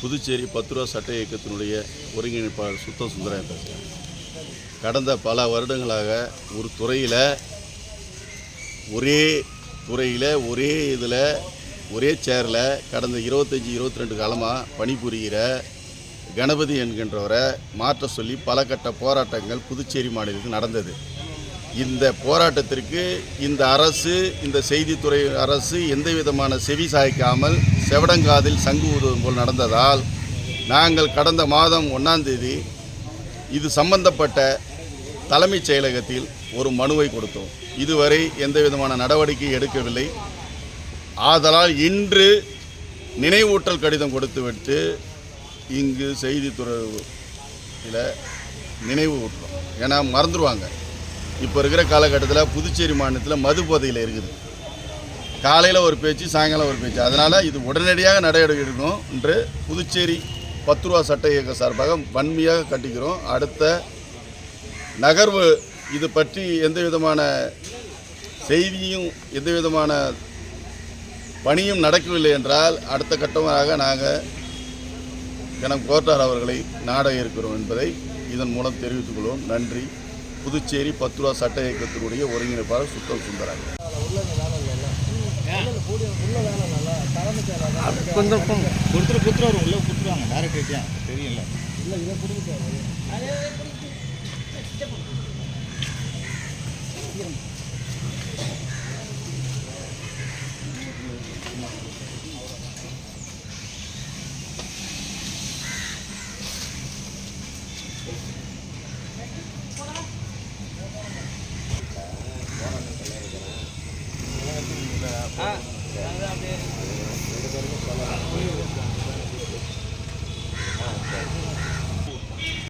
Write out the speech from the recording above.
புதுச்சேரி பத்து ரூபா சட்ட இயக்கத்தினுடைய ஒருங்கிணைப்பாளர் சுத்த சுந்தரம் பேசுகிறேன் கடந்த பல வருடங்களாக ஒரு துறையில் ஒரே துறையில் ஒரே இதில் ஒரே சேரில் கடந்த இருபத்தஞ்சி இருபத்தி ரெண்டு காலமாக பணிபுரிகிற கணபதி என்கின்றவரை மாற்ற சொல்லி பல கட்ட போராட்டங்கள் புதுச்சேரி மாநிலத்தில் நடந்தது. இந்த போராட்டத்திற்கு இந்த அரசு இந்த செய்தித்துறை அரசு எந்த விதமான செவி சாய்க்காமல் செவடங்காதில் சங்கு ஊதுவது போல் நடந்ததால் நாங்கள் கடந்த மாதம் ஒன்றாந்தேதி இது சம்பந்தப்பட்ட தலைமைச் செயலகத்தில் ஒரு மனுவை கொடுத்தோம். இதுவரை எந்த விதமான நடவடிக்கை எடுக்கவில்லை. ஆதலால் இன்று நினைவூட்டல் கடிதம் கொடுத்துவிட்டு இங்கு செய்தித்துறையில் நினைவு ஊட்டுறோம் ஏன்னா மறந்துடுவாங்க இப்போ இருக்கிற காலகட்டத்தில் புதுச்சேரி மாநிலத்தில் மது போதையில் இருக்குது. காலையில் ஒரு பேச்சு சாயங்காலம் ஒரு பேச்சு. அதனால் இது உடனடியாக நடவடிக்கை எடுக்கணும் என்று புதுச்சேரி பத்து ரூபா சட்ட இயக்க சார்பாக வன்மையாக கட்டிக்கிறோம் அடுத்த நகர்வு இது பற்றி எந்த விதமான செய்தியும் எந்த விதமான பணியும் நடக்கவில்லை என்றால் அடுத்த கட்டமாக நாங்கள் கனம் கோட்டார் அவர்களை நாட இருக்கிறோம் என்பதை இதன் மூலம் தெரிவித்துக் கொள்வோம். நன்றி. புதுச்சேரி பத்து ரூபா சட்ட இயக்கத்தினுடைய ஒருங்கிணைப்பாளர் சுத்தம் சுந்தராங்க கொஞ்சம் கொடுத்துரு கொடுத்துருவாரு உள்ள கொடுத்துருவாங்க. டேரக்ட் தெரியல Ah,